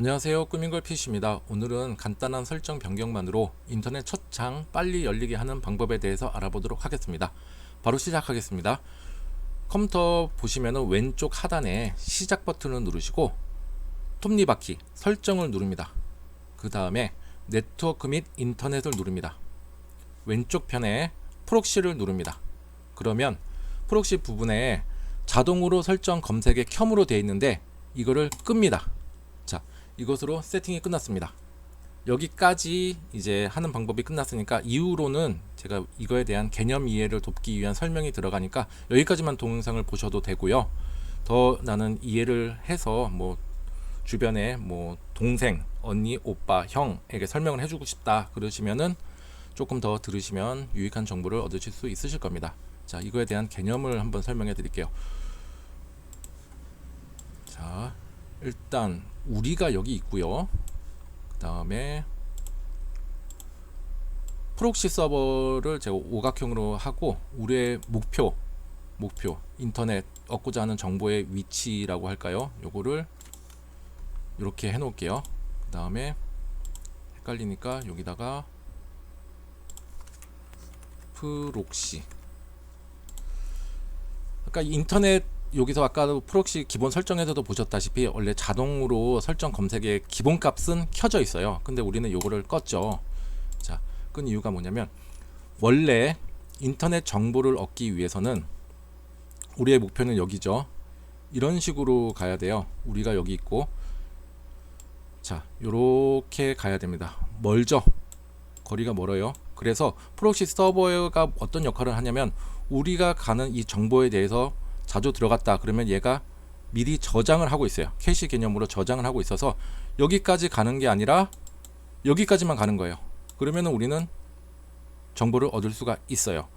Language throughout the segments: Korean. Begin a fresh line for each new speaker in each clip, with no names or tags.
안녕하세요. 꾸민걸 PC입니다. 오늘은 간단한 설정 변경만으로 인터넷 첫 장 빨리 열리게 하는 방법에 대해서 알아보도록 하겠습니다. 바로 시작하겠습니다. 컴퓨터 보시면 왼쪽 하단에 시작 버튼을 누르시고 톱니바퀴 설정을 누릅니다. 그 다음에 네트워크 및 인터넷을 누릅니다. 왼쪽 편에 프록시를 누릅니다. 그러면 프록시 부분에 자동으로 설정 검색에 켬으로 되어 있는데 이거를 끕니다. 자 이것으로 세팅이 끝났습니다. 여기까지 이제 하는 방법이 끝났으니까 이후로는 제가 이거에 대한 개념 이해를 돕기 위한 설명이 들어가니까 여기까지만 동영상을 보셔도 되고요. 더 나는 이해를 해서 뭐 주변에 뭐 동생 언니 오빠 형에게 설명을 해주고 싶다 그러시면은 조금 더 들으시면 유익한 정보를 얻으실 수 있으실 겁니다. 자 이거에 대한 개념을 한번 설명해 드릴게요. 자 일단 우리가 여기 있고요. 그 다음에 프록시 서버를 제가 오각형으로 하고 우리의 목표 목표 인터넷 얻고자 하는 정보의 위치라고 할까요? 요거를 이렇게 해 놓을게요. 그 다음에 헷갈리니까 여기다가 프록시 아까 인터넷 여기서 아까도 프록시 기본 설정에서도 보셨다시피 원래 자동으로 설정 검색의 기본값은 켜져 있어요. 근데 우리는 요거를 껐죠. 자 끈 이유가 뭐냐면 원래 인터넷 정보를 얻기 위해서는 우리의 목표는 여기죠. 이런 식으로 가야 돼요. 우리가 여기 있고. 자 요렇게 가야 됩니다. 멀죠? 거리가 멀어요. 그래서 프록시 서버가 어떤 역할을 하냐면 우리가 가는 이 정보에 대해서 자주 들어갔다 그러면 얘가 미리 저장을 하고 있어요. 캐시 개념으로 저장을 하고 있어서 여기까지 가는 게 아니라 여기까지만 가는 거예요. 그러면 우리는 정보를 얻을 수가 있어요.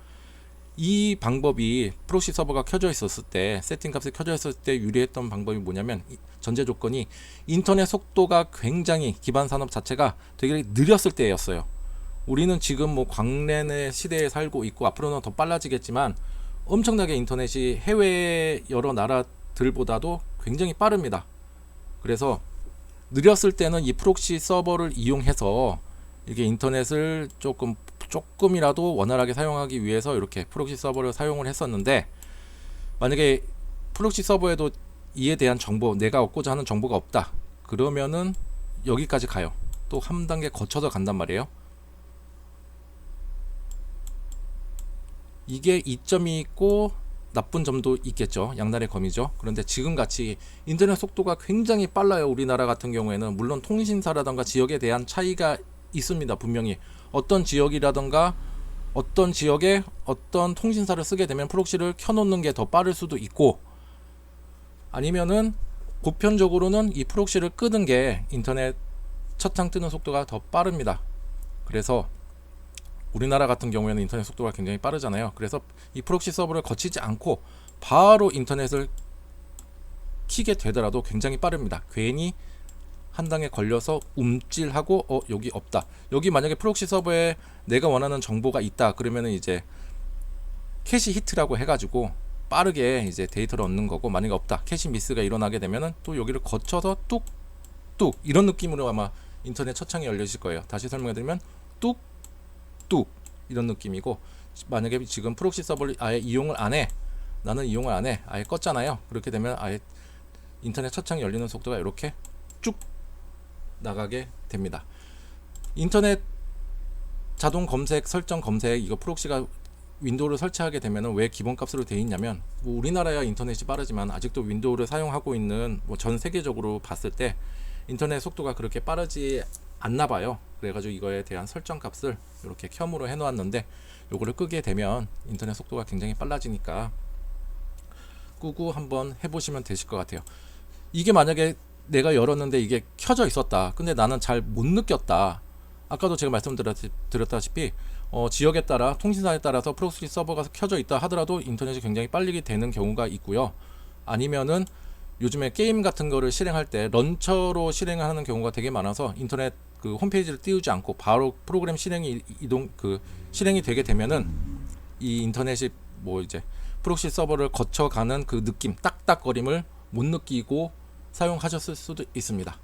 이 방법이 프록시 서버가 켜져 있었을 때 세팅 값이 켜져 있었을 때 유리했던 방법이 뭐냐면 전제 조건이 인터넷 속도가 굉장히 기반 산업 자체가 되게 느렸을 때였어요. 우리는 지금 뭐 광란의 시대에 살고 있고 앞으로는 더 빨라지겠지만 엄청나게 인터넷이 해외 여러 나라들보다도 굉장히 빠릅니다. 그래서 느렸을 때는 이 프록시 서버를 이용해서 이게 인터넷을 조금 조금이라도 원활하게 사용하기 위해서 이렇게 프록시 서버를 사용을 했었는데 만약에 프록시 서버에도 이에 대한 정보 내가 얻고자 하는 정보가 없다. 그러면은 여기까지 가요. 또 한 단계 거쳐서 간단 말이에요 이게 이점이 있고 나쁜 점도 있겠죠. 양날의 검이죠. 그런데 지금 같이 인터넷 속도가 굉장히 빨라요. 우리나라 같은 경우에는 물론 통신사라던가 지역에 대한 차이가 있습니다. 분명히 어떤 지역이라던가 어떤 지역에 어떤 통신사를 쓰게 되면 프록시를 켜놓는 게 더 빠를 수도 있고 아니면은 보편적으로는 이 프록시를 끄는 게 인터넷 첫장 뜨는 속도가 더 빠릅니다. 그래서 우리나라 같은 경우에는 인터넷 속도가 굉장히 빠르잖아요. 그래서 이 프록시 서버를 거치지 않고 바로 인터넷을 키게 되더라도 굉장히 빠릅니다. 괜히 한 당에 걸려서 움찔하고 어 여기 없다. 여기 만약에 프록시 서버에 내가 원하는 정보가 있다. 그러면은 이제 캐시 히트라고 해가지고 빠르게 이제 데이터를 얻는 거고 만약에 없다. 캐시 미스가 일어나게 되면은 또 여기를 거쳐서 뚝뚝 이런 느낌으로 아마 인터넷 첫 창이 열리실 거예요. 다시 설명해드리면 뚝 뚝 이런 느낌이고 만약에 지금 프록시 서버를 아예 이용을 안 해 나는 이용을 안 해 아예 껐잖아요 그렇게 되면 아예 인터넷 첫 창이 열리는 속도가 이렇게 쭉 나가게 됩니다 인터넷 자동 검색 설정 검색 이거 프록시가 윈도우를 설치하게 되면 왜 기본값으로 되어 있냐면 뭐 우리나라야 인터넷이 빠르지만 아직도 윈도우를 사용하고 있는 뭐 전 세계적으로 봤을 때 인터넷 속도가 그렇게 빠르지 않나 봐요. 그래가지고 이거에 대한 설정 값을 이렇게 켬으로 해놓았는데 요거를 끄게 되면 인터넷 속도가 굉장히 빨라지니까 끄고 한번 해보시면 되실 것 같아요. 이게 만약에 내가 열었는데 이게 켜져 있었다. 근데 나는 잘 못 느꼈다. 아까도 제가 말씀드렸다시피 어, 지역에 따라 통신사에 따라서 프록시 서버가 켜져 있다 하더라도 인터넷이 굉장히 빨리 되는 경우가 있고요. 아니면은 요즘에 게임 같은 거를 실행할 때 런처로 실행하는 경우가 되게 많아서 인터넷 그 홈페이지를 띄우지 않고 바로 프로그램 실행이 이동 그 실행이 되게 되면은 이 인터넷이 뭐 이제 프록시 서버를 거쳐가는 그 느낌 딱딱거림을 못 느끼고 사용하셨을 수도 있습니다.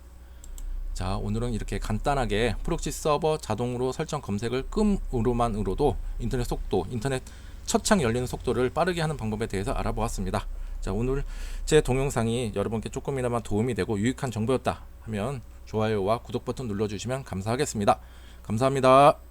자, 오늘은 이렇게 간단하게 프록시 서버 자동으로 설정 검색을 끔으로만으로도 인터넷 속도, 인터넷 첫창 열리는 속도를 빠르게 하는 방법에 대해서 알아보았습니다. 자, 오늘 제 동영상이 여러분께 조금이나마 도움이 되고 유익한 정보였다 하면 좋아요와 구독 버튼 눌러주시면 감사하겠습니다. 감사합니다.